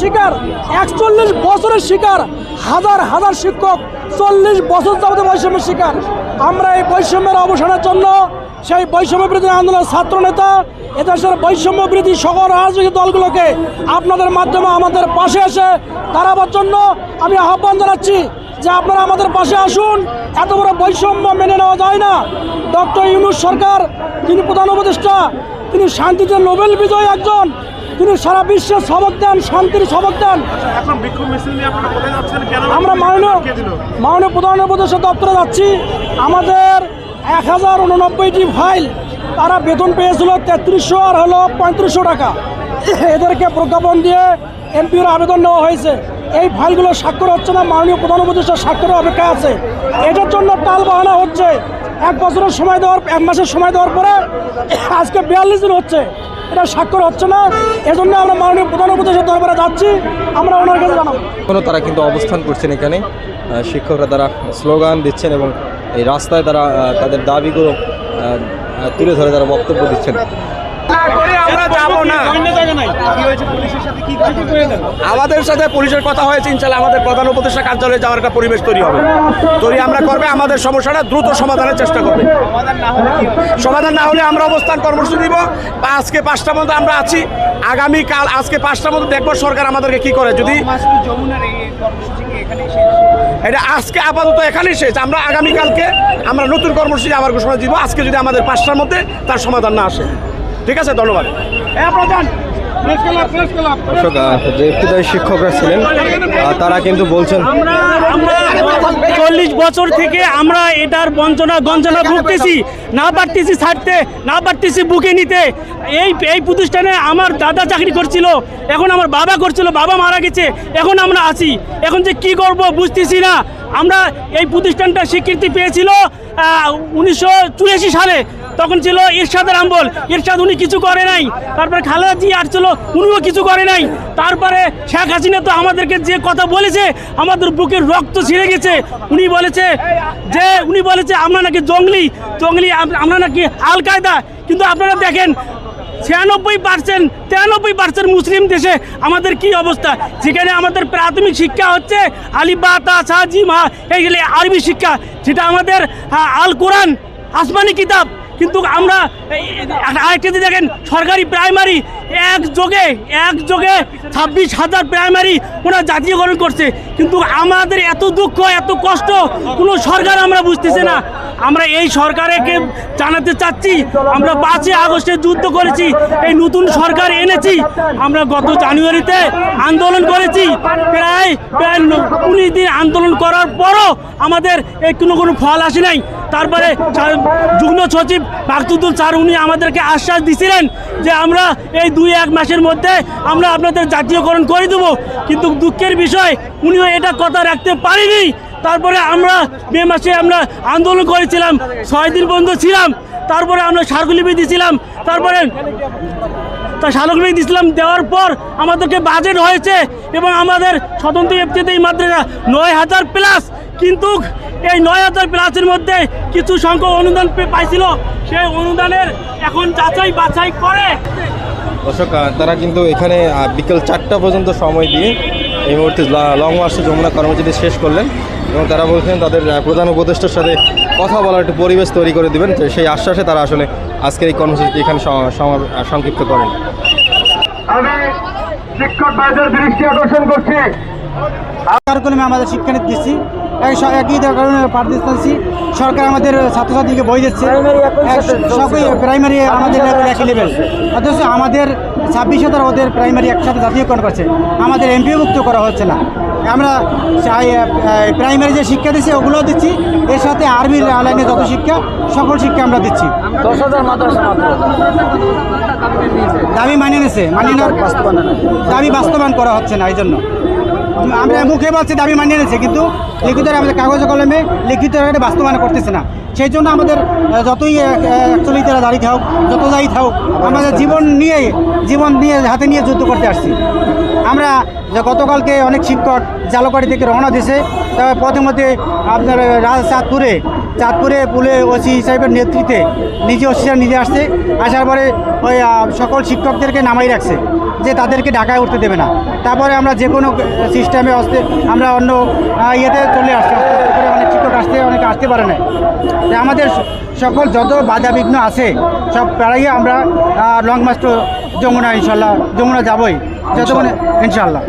শিকার, একচল্লিশ বছরের শিকার, হাজার হাজার শিক্ষক, চল্লিশ বছর যাবত বৈষম্যের শিকার। আমরা এই বৈষম্যের অবসানের জন্য সেই বৈষম্য বিরোধী আন্দোলনের ছাত্র নেতা, এদেশের বৈষম্য বিরোধী সকল রাজনৈতিক দলগুলোকে আপনাদের মাধ্যমে আমাদের পাশে এসে দাঁড়াবার জন্য আমি আহ্বান জানাচ্ছি যে আপনারা আমাদের পাশে আসুন। এত বড় বৈষম্য মেনে নেওয়া যায় না। ডক্টর ইউনুস সরকার, তিনি প্রধান উপদেষ্টা, তিনি শান্তিতে নোবেল বিজয়ী একজন। তিনি সারা বিশ্বে সবক দেন শান্তির সবক দেন। আমরা মাননীয় মাননীয় প্রধান উপদেষ্টা দপ্তরে যাচ্ছি। আমাদের এক হাজার উননব্বইটি ফাইল তারা বেতন পেয়েছিল তেত্রিশশো আর হলো পঁয়ত্রিশশো টাকা। এদেরকে প্রজ্ঞাপন দিয়ে এমপির আবেদন নেওয়া হয়েছে। এই ফাইলগুলো স্বাক্ষর হচ্ছে না মাননীয় প্রধান উপদেষ্টা স্বাক্ষরের অপেক্ষা আছে। এটার জন্য টাল বাহানা হচ্ছে। এক বছরের সময় দেওয়ার এক মাসের সময় দেওয়ার পরে আজকে বিয়াল্লিশ দিন হচ্ছে। এটা স্বাক্ষর হচ্ছে না। এজন্য আমরা মাননীয় প্রধান উপদেশের দরবারে যাচ্ছি। আমরা ওনার কাছে জানাব। কোনো তারা কিন্তু অবস্থান করছেন এখানে। শিক্ষকরা তারা স্লোগান দিচ্ছেন এবং এই রাস্তায় তারা তাদের দাবিগুলো তুলে ধরে তারা বক্তব্য দিচ্ছেন। আমরা যাব না? আমাদের সাথে পুলিশের কথা হয়েছে ইনশাল্লাহ আমাদের প্রধান উপদেষ্টা কার্যালয়ে যাওয়ার একটা পরিবেশ তৈরি হবে। তৈরি আমরা করবে আমাদের সমস্যাটা দ্রুত সমাধানের চেষ্টা করবে। সমাধান না হলে আমরা অবস্থান কর্মসূচি দিব আজকে পাঁচটা মতো আমরা আছি। আগামী কাল আজকে পাঁচটা মতো দেখব সরকার আমাদেরকে কি করে। যদি এটা আজকে আপাতত এখানেই শেষ। আমরা আগামীকালকে আমরা নতুন কর্মসূচি আবার ঘোষণা দিব। আজকে যদি আমাদের পাঁচটার মধ্যে তার সমাধান না আসে। ঠিক আছে ধন্যবাদ। দর্শক যে ইফতিদায়ী শিক্ষকরা ছিলেন তারা কিন্তু বলছেন চল্লিশ বছর থেকে আমরা এটার বঞ্চনা গঞ্জনা ভুগতেছি না পারতেছি ছাড়তে না পারতেছি বুকে নিতে। এই এই প্রতিষ্ঠানে আমার দাদা চাকরি করছিল এখন আমার বাবা করছিল বাবা মারা গেছে এখন আমরা আছি। এখন যে কি করব বুঝতেছি না। আমরা এই প্রতিষ্ঠানটা স্বীকৃতি পেয়েছিল উনিশশো চুরাশি সালে। তখন ছিল ইরশাদের আম্বল। ইরশাদ উনি কিছু করে নাই। তারপরে খালেদা জি আসছিল, উনিও কিছু করে নাই। তারপরে শেখ হাসিনা তো আমাদেরকে যে কথা বলেছে, আমাদের বুকের রক্ত ছিঁড়ে গেছে। উনি বলেছে যে, উনি বলেছে, আমরা নাকি জঙ্গলি জঙ্গলি, আমরা নাকি আল কায়দা কিন্তু আপনারা দেখেন, ছিয়ানব্বই পার্সেন্ট তিরানব্বই পার্সেন্ট মুসলিম দেশে আমাদের কি অবস্থা? যেখানে আমাদের প্রাথমিক শিক্ষা হচ্ছে আলিবা তা সা জি মা এইগুলি আরবি শিক্ষা, যেটা আমাদের আল কোরআন আসমানি কিতাব। কিন্তু আমরা আরেকটি দেখেন, সরকারি প্রাইমারি একযোগে একযোগে এক যোগে ছাব্বিশ হাজার প্রাইমারি ওরা জাতীয়করণ করছে। কিন্তু আমাদের এত দুঃখ, এত কষ্ট কোনো সরকার আমরা বুঝতেছে না। আমরা এই সরকারকে জানাতে চাচ্ছি, আমরা পাঁচই আগস্টে যুদ্ধ করেছি, এই নতুন সরকার এনেছি। আমরা গত জানুয়ারিতে আন্দোলন করেছি, প্রায় প্রায় উনিশ দিন আন্দোলন করার পরও আমাদের এই কোনো কোনো ফল আসে নাই। তারপরে যুগ্ম সচিব মাকতুদুল স্যার, উনি আমাদেরকে আশ্বাস দিছিলেন যে আমরা এই দুই, এক মাসের মধ্যে আমরা আপনাদের জাতীয়করণ করে দেবো। কিন্তু দুঃখের বিষয়, উনিও এটা কথা রাখতে পারেনি। তারপরে আমরা মে মাসে আমরা আন্দোলন করেছিলাম, ছয় দিন পর্যন্ত ছিলাম, তারপরে আমরা স্মারকলিপি দিয়েছিলাম, তারপরে তা স্মারকলিপি দিয়েছিলাম, দেওয়ার পর আমাদেরকে বাজেট হয়েছে এবং আমাদের স্বতন্ত্র এফটিতে এই মাত্রা নয় হাজার প্লাস কিন্তু এই নয় হাজার প্লাসের মধ্যে কিছু সংখ্যক অনুদান পাইছিল। সেই অনুদানের এখন যাচাই বাছাই করে। দর্শক তারা কিন্তু এখানে বিকেল চারটা পর্যন্ত সময় দিয়ে এই মুহূর্তে লং মার্চে যমুনা কর্মসূচি শেষ করলেন। এবং তারা বলছেন তাদের প্রধান উপদেষ্টার সাথে কথা বলার একটু পরিবেশ তৈরি করে দিবেন। সেই আশ্বাসে তারা আসলে আজকের এই কর্মসূচিটি এখানে সংক্ষিপ্ত করেন। আমি শিক্ষক ভাইদের দৃষ্টি আকর্ষণ করছি। কার্যক্রমে আমাদের শিক্ষানীতি দিচ্ছি। একই কারণে পাঠ দিচ্ছি সরকার আমাদের ছাত্রছাত্রীকে বই দিচ্ছে। সবই প্রাইমারি আমাদের একই লেভেল অথচ আমাদের ছাব্বিশ হাজার ওদের প্রাইমারি একসাথে জাতীয়করণ করছে। আমাদের এমপিওভুক্ত করা হচ্ছে না। আমরা প্রাইমারি যে শিক্ষা দিচ্ছি ওগুলো দিচ্ছি। এর সাথে আর্মির লাইনে যত শিক্ষা সকল শিক্ষা আমরা দিচ্ছি। দাবি মানিয়ে নিয়েছে মানিয়ে নেওয়ার দাবি বাস্তবায়ন করা হচ্ছে না। এই জন্য আমরা মুখে বলছি, দাবি মানিয়ে নিয়েছে, কিন্তু লিখিত আমাদের কাগজে কলমে লিখিত বাস্তবায়ন করতেছে না। সেই জন্য আমাদের যতই অ্যাকচুয়ালি তারা দাঁড়িয়ে থাকুক যত যাই থাকুক আমাদের জীবন নিয়ে জীবন নিয়ে হাতে নিয়ে যুদ্ধ করতে আসছি। আমরা গতকালকে অনেক শিক্ষক জালকাড়ি থেকে রওনা দিয়েছে, তবে পথে মধ্যে আপনার চাঁদপুরে চাঁদপুরে পুলে ওসি সাহেবের নেতৃত্বে, নিজে ওসি সাহেব নিজে আসছে, আসার পরে ওই সকল শিক্ষকদেরকে নামাই রাখছে। যে তাদেরকে ঢাকায় উঠতে দেবে না। তারপরে আমরা যে কোনো সিস্টেমে আসতে আমরা অন্য ইয়েতে চলে আসছি। করে অনেক শিক্ষক আসতে অনেকে আসতে পারে না। তাই আমাদের সকল যত বাধা বিঘ্ন আছে সব পেড়াইয়ে আমরা লং মাস্ট যমুনা ইনশাল্লাহ যমুনা যাবই। যত মানে ইনশাল্লাহ।